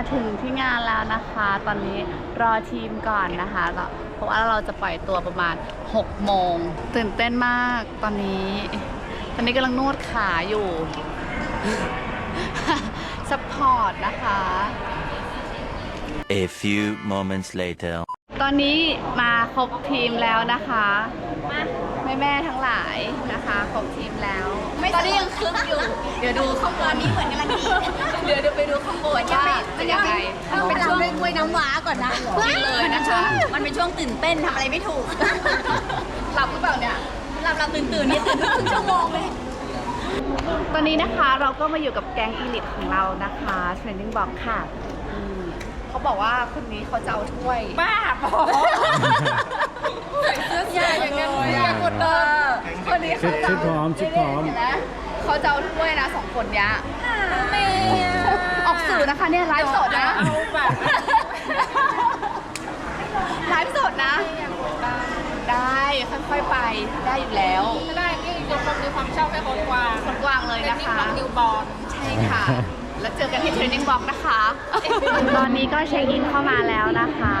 มาถึงที่งานแล้วนะคะ ตอนนี้รอทีมก่อนนะคะแล้วเพราะว่าเราจะปล่อยตัวประมาณ 6 โมง ตื่นเต้นมากตอนนี้ ตอนนี้กำลังนวดขาอยู่ซัพพอร์ตนะคะ A few moments later. ตอนนี้มาครบทีมแล้วนะคะ แม่แม่ๆทั้งหลายนะคะ ครบทีมแล้ว ตอนนี้ยังคึกอยู่ เดี๋ยวดูข้างบนนี้เหมือนกำลังดีเดี๋ยวเดี๋ยวไปดูข้างบนว่าเป็นยังไงต้องไปทำด้วยกล้วยน้ำว้าก่อนนะกินเลยนะคะ มันเป็นช่วงตื่นเต้นทำอะไรไม่ถูก หลับหรือเปล่าเนี่ย หลับหลับตื่นตื่นนี่ตื่นทุกชั่วโมงเลยตอนนี้นะคะเราก็มาอยู่กับแก๊งอีลิทของเรานะคะเทรนนิ่งบอกค่ะอืม เขาบอกว่าคนนี้เขาจะเอาถ้วย บ้าบออย่าอย่างนั้นอย่ากดเอดันอคนนี้เขาจะชุดพร้อมชุดพร้อมเห็นไหมเขาจะเอาถ้วยนะสองคนเนี้ยแม่ออกสื่อนะคะเนี่ยไลฟ์สดนะเอาแบบ ไลฟ์สดนะ ได้ค่อยๆไปได้อยู่แล้วไม่ได้นี่ยกความดีความชอบให้คนกวางคนกวางเลยเป็นนะนิ่งคะน้องนิวบอล ใช่ค่ะ แล้วเจอกันที่เทรนนิ่งบล็อกนะคะ ตอนนี้ก็เช็คอินเข้ามาแล้วนะคะ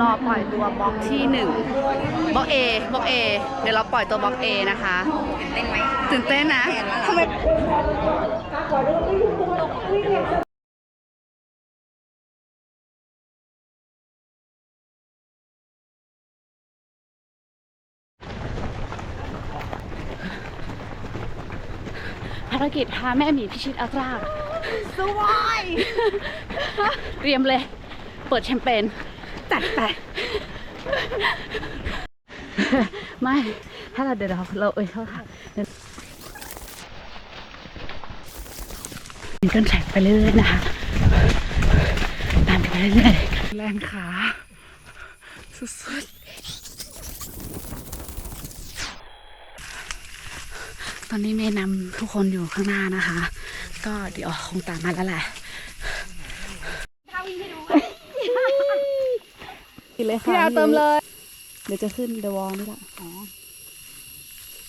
รอปล่อยตัวบล็อกที่1บล็อก A บล็อก A เดี๋ยวเราปล่อยตัวบล็อก A นะคะเต้นไหมตื่นเต้นนะทำไมภารกิจพาแม่หมีพิชิตอัลตร้า สวายเตรียมเลย เปิดแชมเปญจัดไป ไม่ ถ้าเราเดี๋ยวเราเราเอ้ยเขาค่ะมีกันแข่งไปเรื่อยๆนะคะ ตามกันไปเรื่อยๆแรงขาสุดๆ ตอนนี้เมย์นำทุกคนอยู่ข้างหน้านะคะ ก็เดี๋ยวคงตามมาแล้วแหละกินเลยค่ะพี่ดาวเติมเลย เดี๋ยวจะขึ้นเดวอลนี่แหละอ๋อ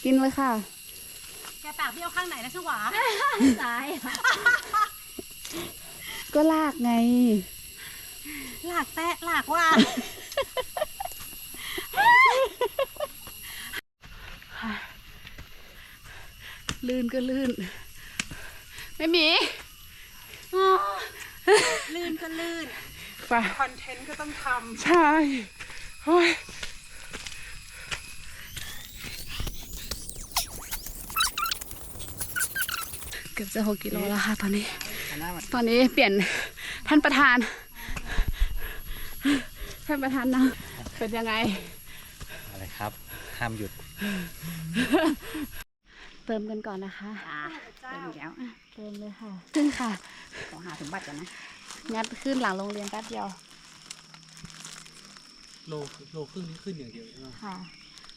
กินเลยค่ะ แกปากเบี้ยวข้างไหนนะชวาซ้ายก็ลากไงหลากแตะหลากว่า ลื่นก็ลื่น ไม่มีลื่นก็ลื่นไปคอนเทนต์ก็ต้องทใช่โอ้ยเกือบจะหกกิโลแล้วค่ะตอนนี้ ตอนนี้เปลี่ยนท่านประธาน ท่านประธานนะเป็นยังไงำอะไรครับ ห้ามหยุด เติมกันก่อนนะคะเติมอีกแล้วเติมเลยค่ะขึ้นค่ะขอหาสมบัติก่อนนะงัดขึ้นหลังโรงเรียนแป๊บเดียวำโลโลครึ่งนี้ขึ้นอย่างเดียวใช่ไหมค่ะ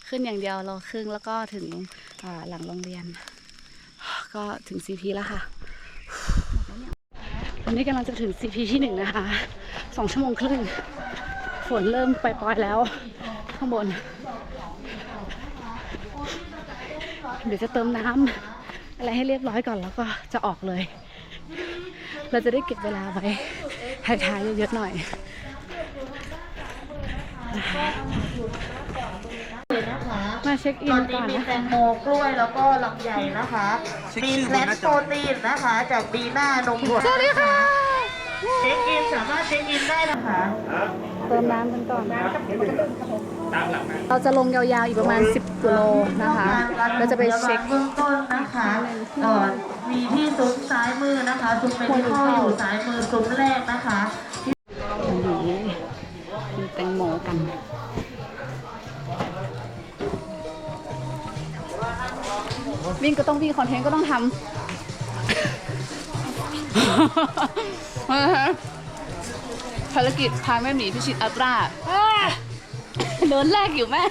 ขึ้นอย่างเดียวโลครึ่งแล้วก็ถึงอ่าหลังโรงเรียน ก็ถึง CP แล้วค่ะตอนนี้กำลังจะถึง CP ที่หนึ่งนะคะสองชั่วโมงครึ่งฝนเริ่มปล่อยๆแล้ว ข้างบน เดี๋ยวจะเติมน้ำอะไรให้เรียบร้อยก่อนแล้วก็จะออกเลย เราจะได้เก็บเวลาไว้ท้ายๆเยอะๆหน่อยมาเช็คอิตอนนนี้ก่อนมีนะแตคะงโมกล้วยแล้วก็ลำไยนะคะมีแพลนโปรตีนนะคะ จากบีน่านมถั่วสวัสดีค่ะ เช็คอินสามารถเช็คอินได้นะคะเติมน้ำกันก่อนเราจะลงยาวๆอีกประมาณ 10กิโลนะคะ เราจะไปเช็คเบื้องต้นนะคะเอ่อมีที่ซุ้มซ้ายมือนะคะซุ้มเป็นข้ออยู่ซ้ายมือซุ้มแรกนะคะอันนี้กินแตงโมกันวิ่งก็ต้องวิ่งคอนเทนต์ก็ต้องทำ ภารกิจพาแม่หมีพิชิตอัลตร้าเดินแรกอยู่แม่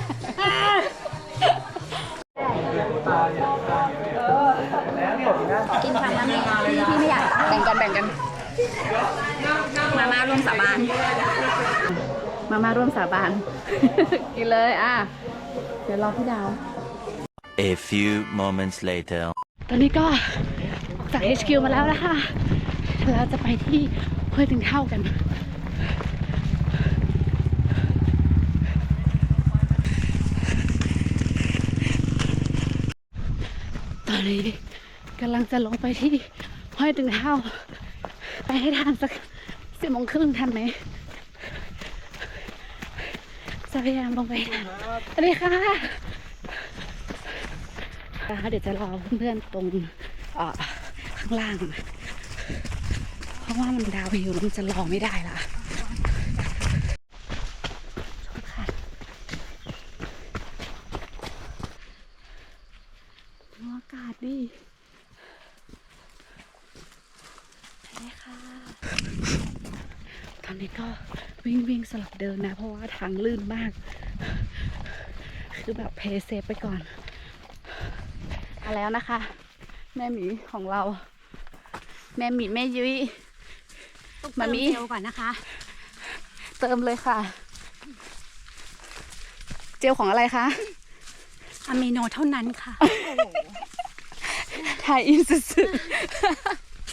กินคำนั้นพี่พี่ไม่อยากแบ่งกันแบ่งกัน มามาร่วมสาบาน มามาร่วมสาบาน กินเลยอะ เดี๋ยวรอพี่ดาว A few moments later. ตอนนี้ก็ออกจาก HQ มาแล้วนะคะ เราจะไปที่ห้วยถึงเท่ากัน อนนี้กำลังจะลงไปที่ห้อยถึงเท่า ไปให้ทันสักสิบโมงครึ่งทันไหมจะพยายามลงไปให้ทันสวัสดีค่ะนะคะเดี๋ยวจะรอเพื่อนๆตรงข้างล่าง เพราะว่ามันดาววิวแล้วมันจะรอไม่ได้ละโทษค่ะดูอากาศดิสวัสดีค่ะ ตอนนี้ก็วิ่งวิ่ง สลับเดินนะ เพราะว่าทางลื่นมาก คือแบบเพย์เซฟไปก่อนมาแล้วนะคะ แม่หมีของเรา แม่หมีแม่ยุ้ยต้องมาเติมมิเจลก่อนนะคะ เติมเลยค่ะ เจลของอะไรคะอะมิโนเท่านั้นค่ะถ่ายอินสุด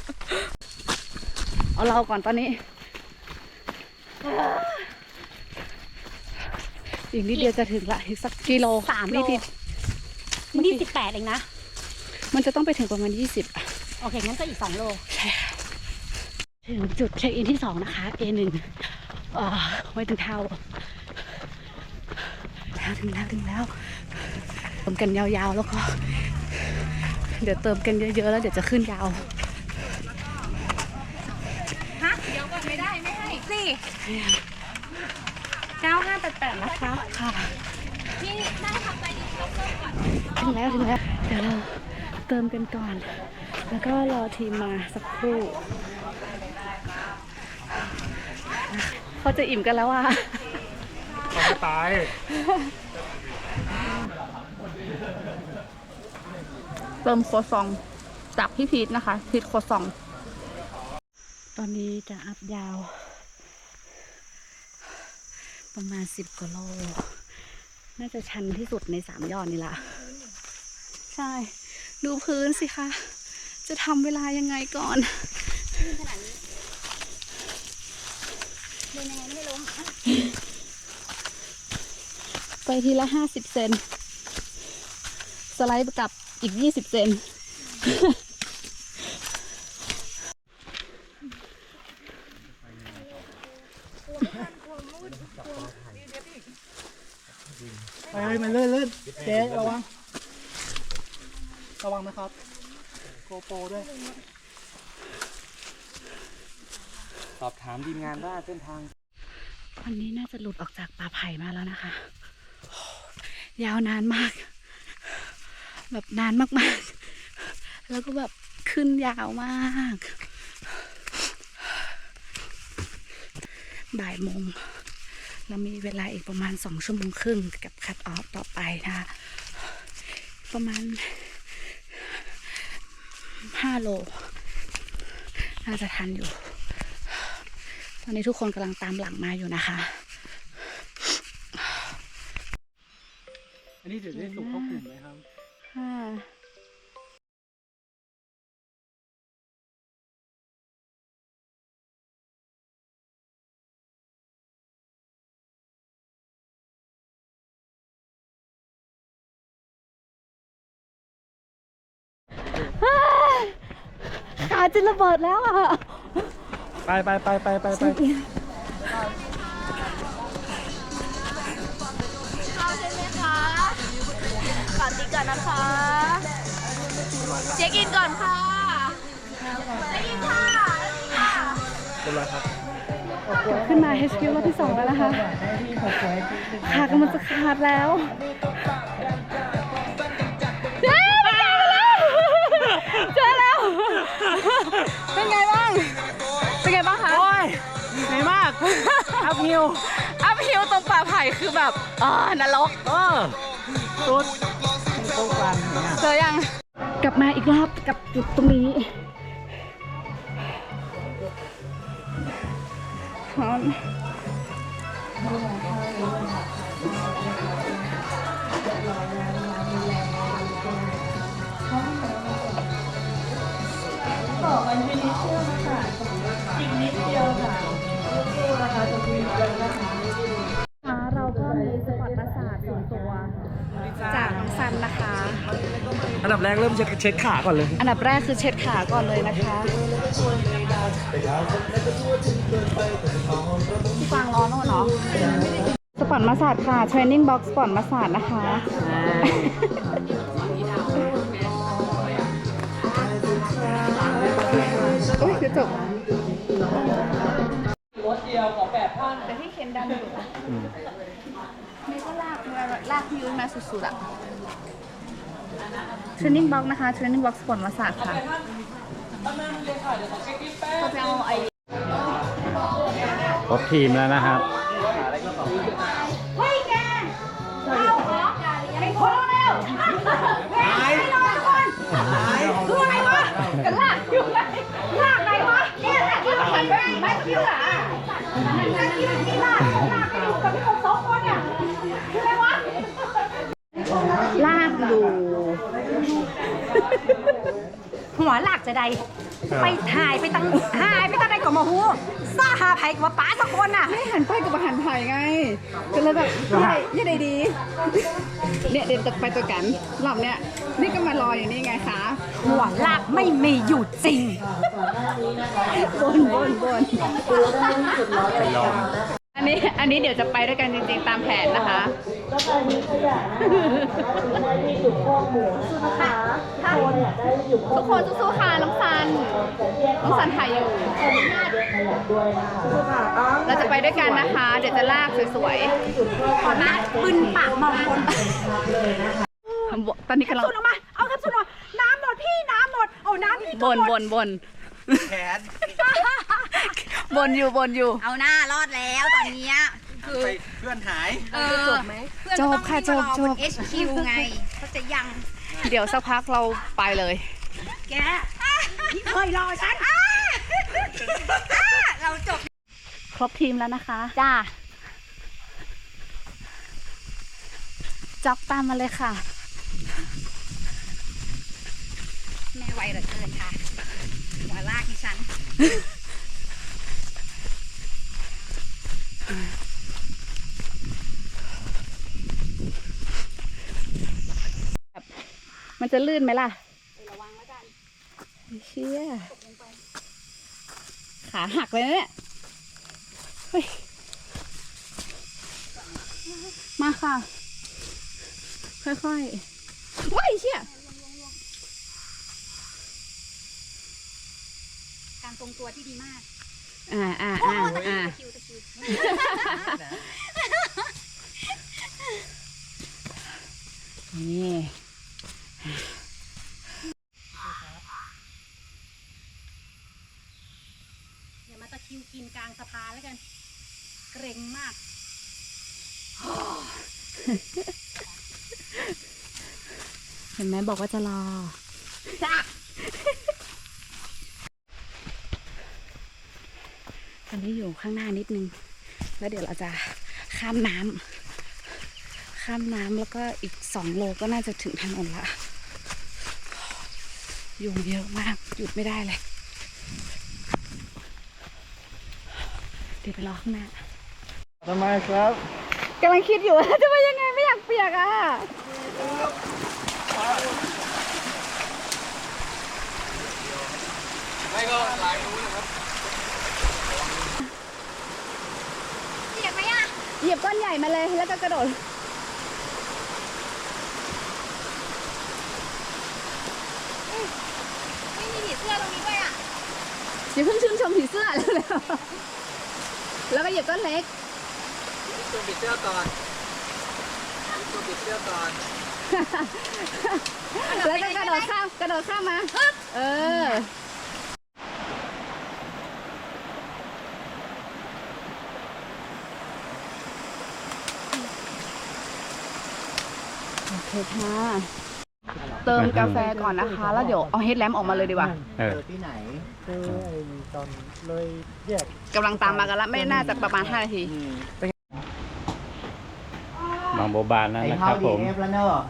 ๆเอาเราก่อนตอนนี้ อีกนิดเดียวจะถึงละอีกสักกิโลสามโล นิดนี่สิบแปดเองนะๆมันจะต้องไปถึงประมาณ20อะโอเค งั้นก็อีกสองโล ถึงจุดเช็คอินที่สองนะคะ A1 อ่าไว้ถึงเท่าแล้วถึงแล้วถึงแล้วเติมกันยาวๆแล้วก็ เดี๋ยวเติมกันเยอะๆแล้วเดี๋ยวจะขึ้นยาว ฮะ เดี๋ยวก่อนไม่ได้ไม่ให้สิเก้าห้าแปดแปด นะคะค่ะพี่ได้ทำไปดีเราเพิ่มก่อนถึงแล้วถึงแล้วเดี๋ยวเราเติมกันก่อน แล้วก็รอทีมมาสักครู่เขาจะอิ่มกันแล้วอะเขาไม่ตายเติมโคซองจากพี่พีทนะคะพีทโคซอง ตอนนี้จะอัพยาว ประมาณสิบกว่าโล น่าจะชันที่สุดในสามยอดนี่ละใช่ ดูพื้นสิคะ จะทำเวลายังไงก่อนไปทีละห้าสิบเซน สไลด์กลับอีกยี่สิบเซน ไปเฮ้ยมันลื่นลื่นเจ๊ระวัง ระวังนะครับ โกโปด้วย สอบถามทีมงานได้เส้นทาง วันนี้น่าจะหลุดออกจากป่าไผ่มาแล้วนะคะ ยาวนานมาก แบบนานมากๆ แล้วก็แบบขึ้นยาวมากบ่ายโมงเรามีเวลาอีกประมาณสองชั่วโมงครึ่งกับคัดออฟต่อไปนะคะประมาณ ห้าโล น่าจะทันอยู่ ตอนนี้ทุกคนกำลังตามหลังมาอยู่นะคะ อันนี้เดี๋ยวได้ส่งเข้ากลุ่มไหมครับค่ะขา จะระเบิดแล้วอะ ไปไปไปไปไปไปก่อนตีก่อนนะคะ เช็คอินก่อนค่ะเช็คอินค่ะเป็นไรครับขึ้นมา HQ รอบที่สองแล้วนะคะขากำลังจะขาดแล้ว เป็นไงบ้าง เป็นไงบ้างคะ โอ้ยเหนื่อยมาก อัพฮิวอัพฮิวตรงป่าไผ่คือแบบอ่านรกเออสุดโครงการเนี่ยเจอยัง กลับมาอีกรอบกับจุดตรงนี้พร้อ มเชื่อมค่ะอีกนิดเดียวค่ะสู้ๆนะคะจะคุยกันนะคะเราก็มีสปอร์ตประสาทส่วนตัว จากน้องซันนะคะ อันดับแรกเริ่มเช็ดเช็ดขาก่อนเลย อันดับแรกคือเช็ดขาก่อนเลยนะคะพี่ฟางร้อนเนาะสปอนมาสาดค่ะเทรนนิ่งบ็อกซ์สปอนมาสาดนะคะ อุ้ยเดี๋ยวจบรถเดียวของแบบท่านแต่ที่เคนดันอยู่เมย์ก็ลากมาลากพี่ยุ้ยมาสุดๆอะเทรนนิ่งบ็อกนะคะเทรนนิ่งบ็อกสปอนมาสาดค่ะเขาจะเอาไอ้ครบทีมแล้วนะครับกัน จะใดไปถ่ายไปตั้งหายไปตั้งใดก็มาหูซ่าหาไผกับว่าป้าสักคนน่ะ ไม่หันไปกับอาหารไผ่ไงก็เลยแบบยี่ใดยี่ใดดี เนี่ยเดี๋ยวจะไปตัวกันรอบเนี้ยนี่ก็มารออยู่นี่ไงคะหัวหลักไม่มีอยู่จริงบนบนบนอันนี้อันนี้เดี๋ยวจะไปด้วยกันจริงๆตามแผนนะคะ ก็ไปมีขยะนะคะได้ที่จุดข้อหมูนะคะคนเนี่ยได้จุดข้อทุกคนสู้ๆค่ะน้องซันน้องซันถ่ายอยู่ขยะด้วยนะคะค่ะอ้าวเราจะไปด้วยกันนะคะ เดี๋ยวจะลากสวยจุดข้อหมูนะปืนปากมองบนเลยนะคะๆตอนนี้กำลังสุดออกมา เอาครับสุดออกมาน้ำหมดพี่น้ำหมด เอาน้ำพี่บนบนบนแขนบนอยู่บนอยู่ เอาหน้ารอดแล้วตอนเนี้ย คือไปเพื่อนหาย เออจบไหมเพื่อนจก็บต้องค่ะวิ่งมารอจบบน HQ ไงเขาจะยังเดี๋ยวสักพักเราไปเลย แกนี่เคยรอฉันเราจบครบทีมแล้วนะคะ จ้าจ็อกตามมาเลยค่ะ แม่ไวเหลือเกินค่ะหัวลากดิฉัน มันจะลื่นไหมล่ะระวังแล้วกันเชี่ยขาหักเลยนะเนี่ยเฮ้ยมาค่ะ ค่อยๆว้ายเชี่ยการทรงตัวที่ดีมาก อ่าอ่าอ่าอ่าตะคิวตะคิวนี่ อย่ามาตะคิวกินก ลางสะพานแล้วกัน เกรงมาก เห็นไหมบอกว่าจะรอจ้าตอนนี้อยู่ข้างหน้านิดนึง แล้วเดี๋ยวเราจะข้ามน้ำข้ามน้ำแล้วก็อีกสองโลก็น่าจะถึงถนนละยุงเยอะมาก หยุดไม่ได้เลยเดี๋ยวไปรอข้างหน้าทำไมครับกำลังคิดอยู่ว่าจะไปยังไงไม่อยากเปียกอะไม่ก็หลายรู้นะครับเสียบไหมอะเหยียบก้อนใหญ่มาเลยแล้วก็กระโดดไม่มีผีเสื้อตรงนี้ด้วยอะอย่าเพิ่งชื่นชมผีเสื้อแล้วๆ แล้วก็เหยียบก้อนเล็กตัวปิดเสื้อก่อนตัวปิดเสื้อก่อน แล้วก็กระโดดข้ามกระโดดข้ามมา เออโอเคค่ะ เติมกาแฟก่อนนะคะ แล้วเดี๋ยวเอาเฮดแลมป์ออกมาเลยดีกว่าเออที่ไหนคือตอนเลยแยกกำลังตามมากันละไม่น่าจะประมาณ5นาทีบางโบบานนั่นนะครับผมแล้วเนอะ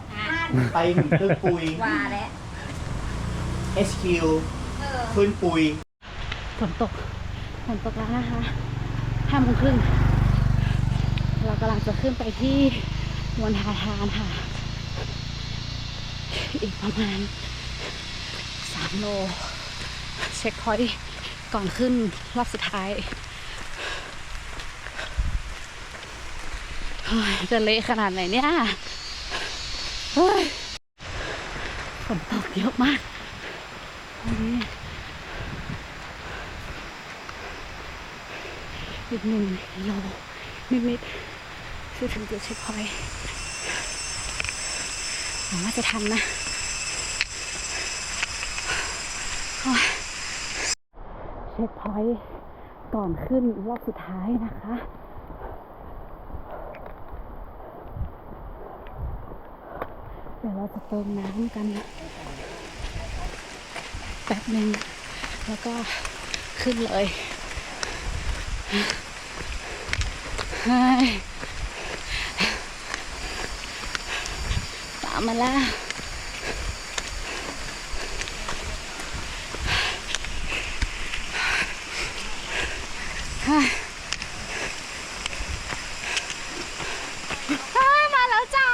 ไปถึงตึกปุยว่าแล้ว HQ ขึ้นปุยฝนตกฝนตกแล้วนะคะห้าโมงครึ่งเรากำลังจะขึ้นไปที่มวนทาทานค่ะ อีกประมาณสามโล เช็คพอยต์ก่อนขึ้นรอบสุดท้ายจะเละขนาดไหนเนี่ยเฮ้ยฝนตกเยอะมากวันนี้อีกหนึ่งโลนิดๆคือถึงจุดเช็คพอยต์หวังว่าจะทันนะโอ้ยเช็คพอยต์ก่อนขึ้นรอบสุดท้ายนะคะเดี๋ยวเราจะเติมน้ำกันแป๊บหนึ่งแล้วก็ขึ้นเลยเฮ้ยตามมาแล้วเฮ้ยเฮ้ยมาแล้วจ้า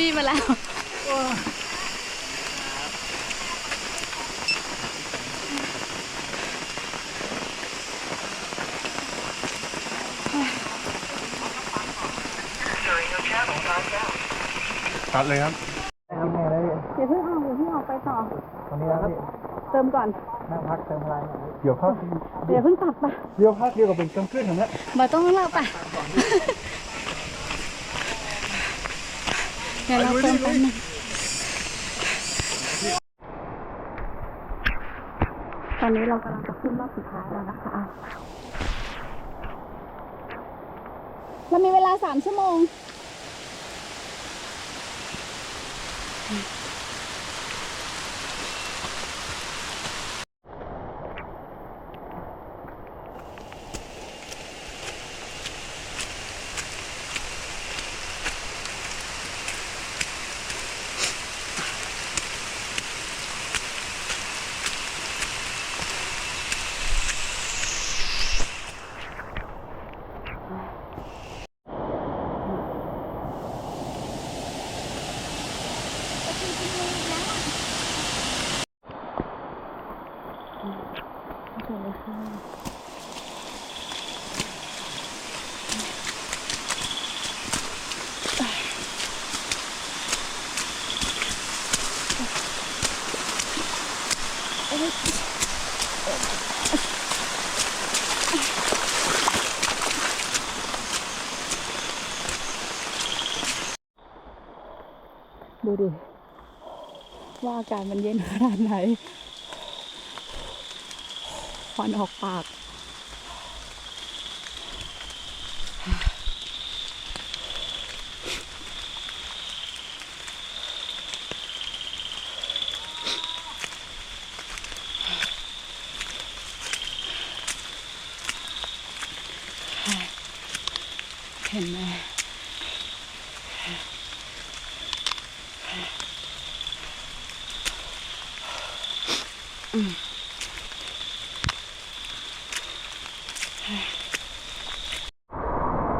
บีมาแล้ว ตัดเลยครับอย่าเพิ่งออกอย่าเพิ่งออกไปต่อ วันนี้ครับพี่เติมก่อน นั่งพักเติมพลังหน่อยเดี๋ยวพักอย่าเพิ่งตัดไป เดี๋ยวพักเดียวกับเป็นกำขึ้นอย่างนี้มาต้องเล่าไปเดี๋ยวเราเติมแป๊บนึงตอนนี้เรากำลังจะขึ้นรอบสุดท้ายแล้วนะคะ เรามีเวลาสามชั่วโมง ดูดิว่าอากาศมันเย็นขนาดไหน วันออกปาก เห็นไหม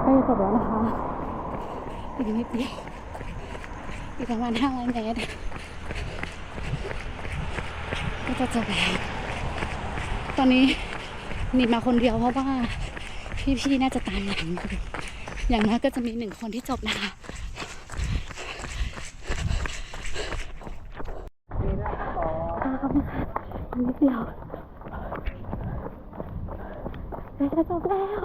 ใกล้จะจบแล้วนะคะ อีกนิดเดียวอีก ประมาณห้าร้อยเมตรก็จะจบแล้วตอนนี้หนีมาคนเดียวเพราะว่า พี่ๆน่าจะตามหลังอย่างน้อยก็จะมีหนึ่งคนที่จบนะคะตามนะคะนิดเดียวใกล้จะจบแล้ว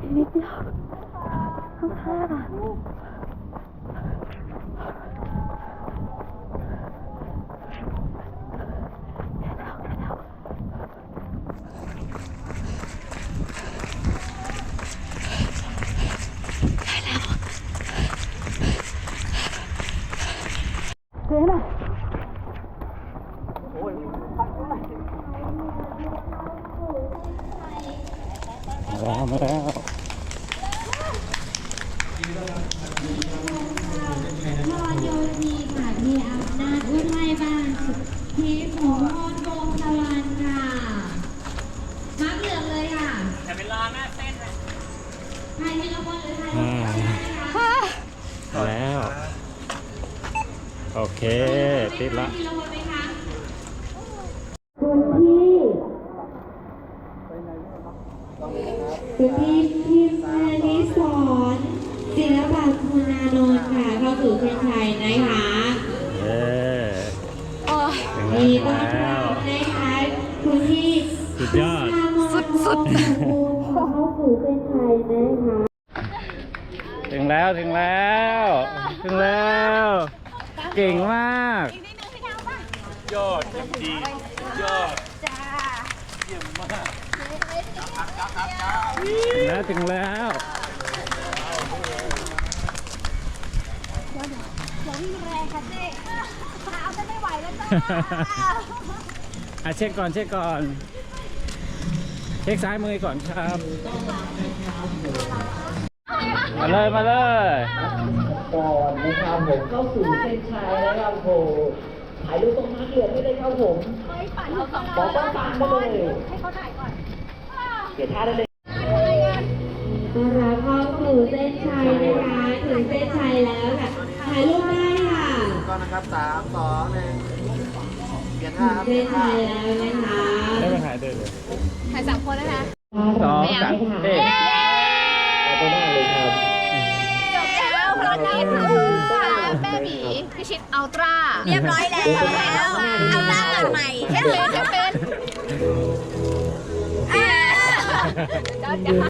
อีกนิดเดียวข้างๆอะเจ๊น่ะ มา แล้วมาแล้ว นอนโยนีค่ะมีอาบน้นาถอุทัยบานทีมหงมนวงศ์ตะวันค่ะมาร์คเหลืองเลยค่ะแต่เวลาหน้าเส้นใครที่ละคนหรือใครอืมฮ่าแล้ว โอเค ติดละ ทีละคนไหมคะ คุณพี่คุณพี่พิมพานิสอนศิลปะคุณานนท์ค่ะเข้าสู่เส้นชัยนะคะ เย้ โอ้ยถึงมีแล้ต้อนวรับนะคะคุณพี่สุดยอด สุดสุดเข้าสู่เส้นชัยนะคะถึงแล้วถึงแล้ว ถึงแล้ว เก่งมาก ยอดดี ยอดเยี่ยมมากถึงแล้วถึงแล้ว อะเช็คก่อนเช็คก่อน เช็คซ้ายมือก่อนครับ มาเลยมาเลยก่อนนะครับผมเข้าสู่เส้นชัยนะครับโหถ่ายรูปตรงมาร์คเหลืองไม่ได้ครับผมบอกว่าฟังได้เลยให้เขาถ่ายก่อนเดี๋ยวท่าได้เลยนะคะเข้าสู่เส้นชัยนะคะถึงเส้นชัยแล้วค่ะถ่ายรูปได้ค่ะก่อนนะครับสามสองหนึ่ง เปลี่ยนทางครับเส้นชัยแล้วนะคะได้ไปถ่ายด้วยเลยถ่ายสามคนนะคะสองสามเอ๊ะเอาตัวหน้าเลยครับจบแล้วภารกิจค่ะแม่หมีพิชิตอัลตร้าเรียบร้อยแล้วเอาตร้าเกิดใหม่แค่เป็นแค่เป็น